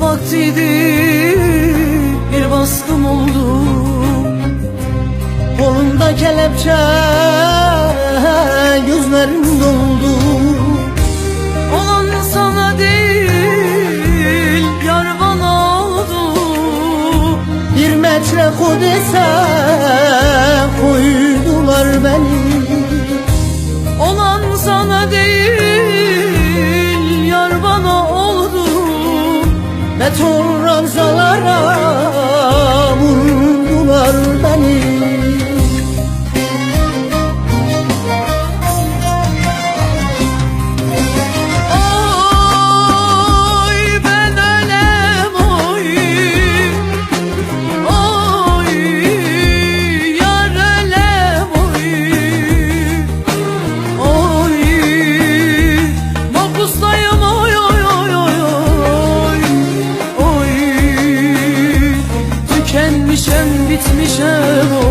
vaktiydi bir baskın oldu. Kolumda kelepçe gözlerim doldu. Olan sana değil yar bana oldu. Bir metre kodese koydular beni Beton ranzalara Tükenmişem bitmişem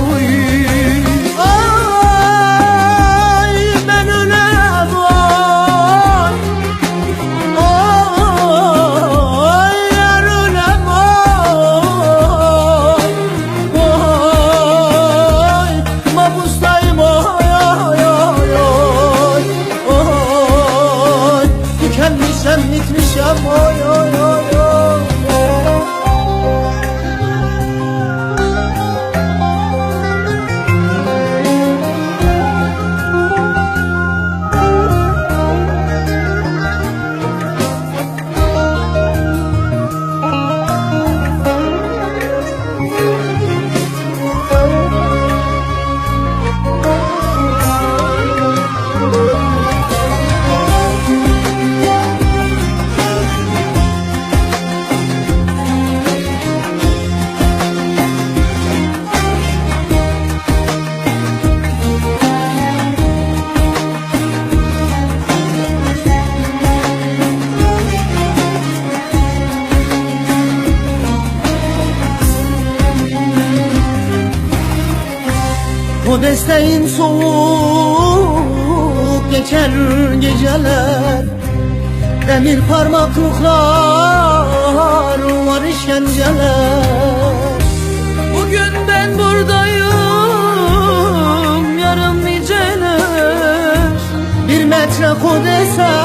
Bu desteğin soğuk geçer geceler. Demir parmaklıklar var işkenceler. Bugün ben buradayım yarın niceler. Bir metre kodese